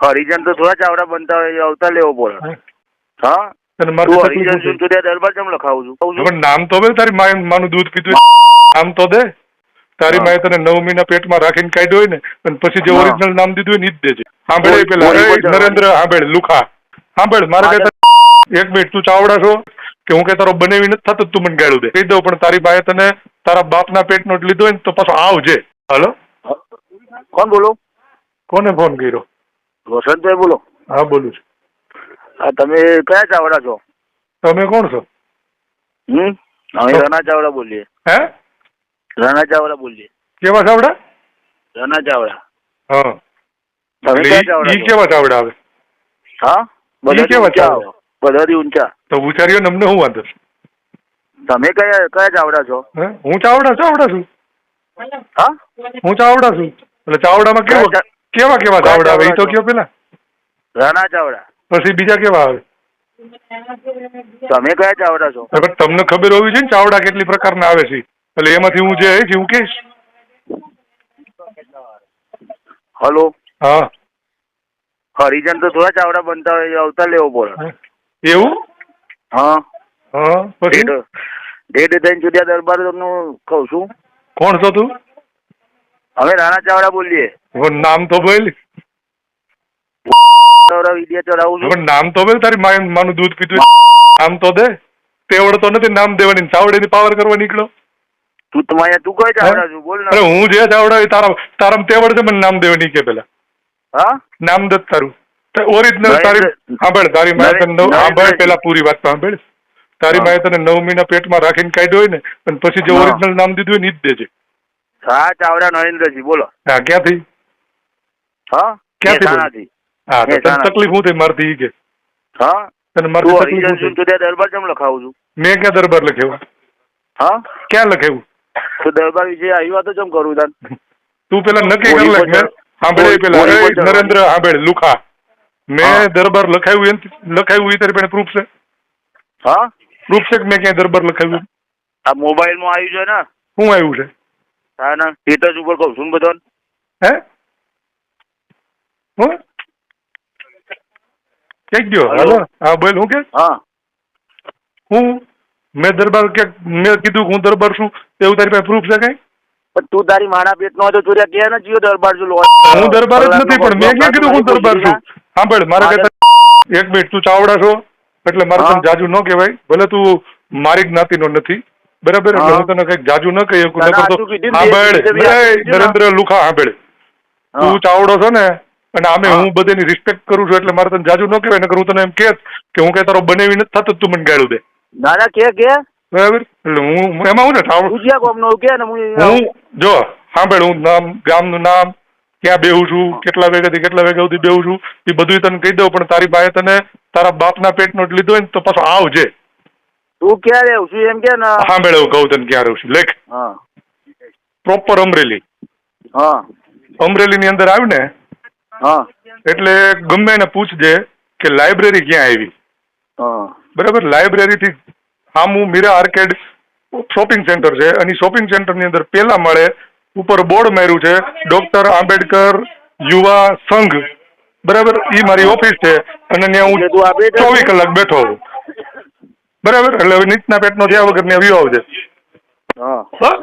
હરિજન તો થોડા ચાવડા બનતા હોય અવતાર લેવો પડે. હા. તું હરિજન છું. તું દરબાર કેમ લખાવું છું? નામ તો બે તારી માય માનું દૂધ પીધું નામ તો દે. તારી. માએ તને નવ મહિના પેટમાં રાખીને કાઢ્યો હોય ને અને પછી જે ઓરિજિનલ નામ દીધું હોય ને જ દેજે. સાંભળે પેલા નરેન્દ્ર સાંભળ લુખા. સાંભળ મારે કહેતા એક મિનિટ તું ચાવડા છો કે હું કે તારો બનાવી નથી થતો તું મને ગાળું દે. કહી દઉં પણ તારી માએ તને તારા બાપના પેટનો જ લીધો હોય ને તો પાછો આવજે. હાલો? કોણ બોલો? કોને ફોન કર્યો? વસંતભાઈ બોલો. હા બોલું છું. હા તમે કયા ચાવડા છો? તમે કોણ છો? હમ? અમે રના ચાવડા બોલીએ. હે? રના ચાવડા બોલીએ. કેવા ચાવડા? રના ચાવડા. હા. તમે કયા ચાવડા ઈ- કેવા ચાવડા આવે? હા? બધા કેવા ચાવડા? બધાથી ઊંચા. તો ઉચાર્યો નમને હું વાંધો? છે? તમે કયા કયા ચાવડા છો? હે? હું ચાવડા ચાવડા છું. હા? હું ચાવડા છું. એટલે ચાવડામાં કેવા? કેવા કેવા ચાવડા આવે? એ તો કયો પેલા? રણા ચાવડા. પછી બીજા કેવા આવે? તમે કયા ચાવડા છો? તમને ખબર હોવી જોઈએ ને ચાવડા કેટલી પ્રકારના આવે છે. એટલે એમાંથી હું જે છે હું કહીશ હલો? હા. હરિજન તો થોડા ચાવડા બનતા હોય અવતાર લેવો પડે. એવું? હા. હા પછી? ડેઢ ત્રણ ચૂડિયા દરબારનું કહું છું. કોણ છો તું? અમે રાણા ચાવડા બોલીએ. હવે નામ તો બોલ. ચાવડા ચડાવું હવે નામ તો બોલ તારી માય માનું દૂધ પીતું નામ તો દે. તેવડ તો નથી નામ દેવાની ચાવડેની પાવર કરવા નીકળો. તું તમારે તું કઈ ચાવડા છું બોલ અરે હું જે ચાવડા તારા તારા તેવડ છે મને નામ દેવાની કે પેલા. હા? નામ દત્ત તારું. ઓરિજિનલ તારી સાંભળ તારી માય તને નવ સાંભળ પેલા પૂરી વાત સાંભળ. તારી. માએ તને નવ મહિના પેટમાં રાખીને કાઢ્યો હોય ને અને પછી જે. ઓરિજિનલ નામ દીધું હોય ને જ દેજે. હા ચાવડા નરેન્દ્રજી બોલો. હા ક્યાંથી? હા? ક્યાંથી? હા તો તને તકલીફ હું થઈ મારથી કે. હા? તને મારથી તકલીફ છું હું તું ત્યાં દરબાર કેમ લખાવું છું? મેં ક્યાં દરબાર લખ્યું? હા? ક્યાં લખાયું? તો દરબાર વિશે આવી વાતો કેમ કરું તાન? તું પેલા નક્કી કર લખ મેં સાંભળે પેલા. નરેન્દ્ર સાંભળ લુખા. મેં દરબાર લખાયું લખાયું એ તારી પાસે પ્રૂફ છે? હા? પ્રૂફ છે કે મેં ક્યાંય દરબાર લખાયું આ મોબાઈલમાં આવ્યું છે ને? શું આવ્યું છે? હા ને સ્ટેટસ ઉપર કહું છું ને હે? હું? કંઈક ગયો? હલો? હા બોલ હું કે? હા. હું? મેં દરબાર કે મેં કીધું હું દરબાર છું એવું તારી પાસે પ્રૂફ છે કઈ? પણ તું તારી માણા પેટ નો હતો ચોર્યા ગયા ને જીઓ દરબાર છું હું દરબાર જ નથી પણ મેં ક્યાં કીધું હું દરબાર છું? સાંભળ મારે એક મિનિટ તું ચાવડા છો એટલે મારે. તને જાજુ ન કહેવાય ભલે તું મારી જ્ઞાતિનો નથી બરાબર એટલે હા. તને કંઈક જાજુ ન કહી શકું નકર તો સાંભળ. નરેન્દ્ર લુખા સાંભળ તું ચાવડો છો ને અને આમે હું. બધાની રિસ્પેક્ટ કરું છું એટલે મારે તને જાજુ ન કહેવાય નકર હું તને એમ કહેત કે હું કઈ તારો બનેવી નથી થતો તું મને ગાળું દે. ના ના કે કે. બરાબર? એટલે હું એમાં હું ને તું જ્યાં કે ને હું જો સાંભળ હું નામ ગામનું નામ ક્યાં બેહું છું કેટલા વાગ્યાથી કેટલા વાગ્યા સુધી બેહું છું એ બધું તને કહી દઉં પણ તારી બાએ તને તારા બાપના પેટનો લીધો હોય ને તો પાછો આવજે. તું ક્યાં રહેવું છું એમ કે ને સાંભળ એવું કહું તને ક્યાં રહું છું લેખ. હા. પ્રોપર અમરેલી. હા. અમરેલીની અંદર આવ્યું ને હા. એટલે ગમે એને પૂછજે કે લાઇબ્રેરી ક્યાં આવી. હા. બરાબર? લાઇબ્રેરીથી સામું મીરા આર્કેડ શોપિંગ સેન્ટર છે. અને શોપિંગ સેન્ટરની અંદર પેલા માળે ઉપર બોર્ડ માર્યું છે ડોક્ટર આંબેડકર યુવા સંઘ. બરાબર? ઈ મારી ઓફિસ છે. અને ત્યાં હું ચોવીસ કલાક બેઠો હોઉં. બરાબર? એટલે હવે નીચના પેટનો થયા વગર ને વ્યૂ આવશે હા?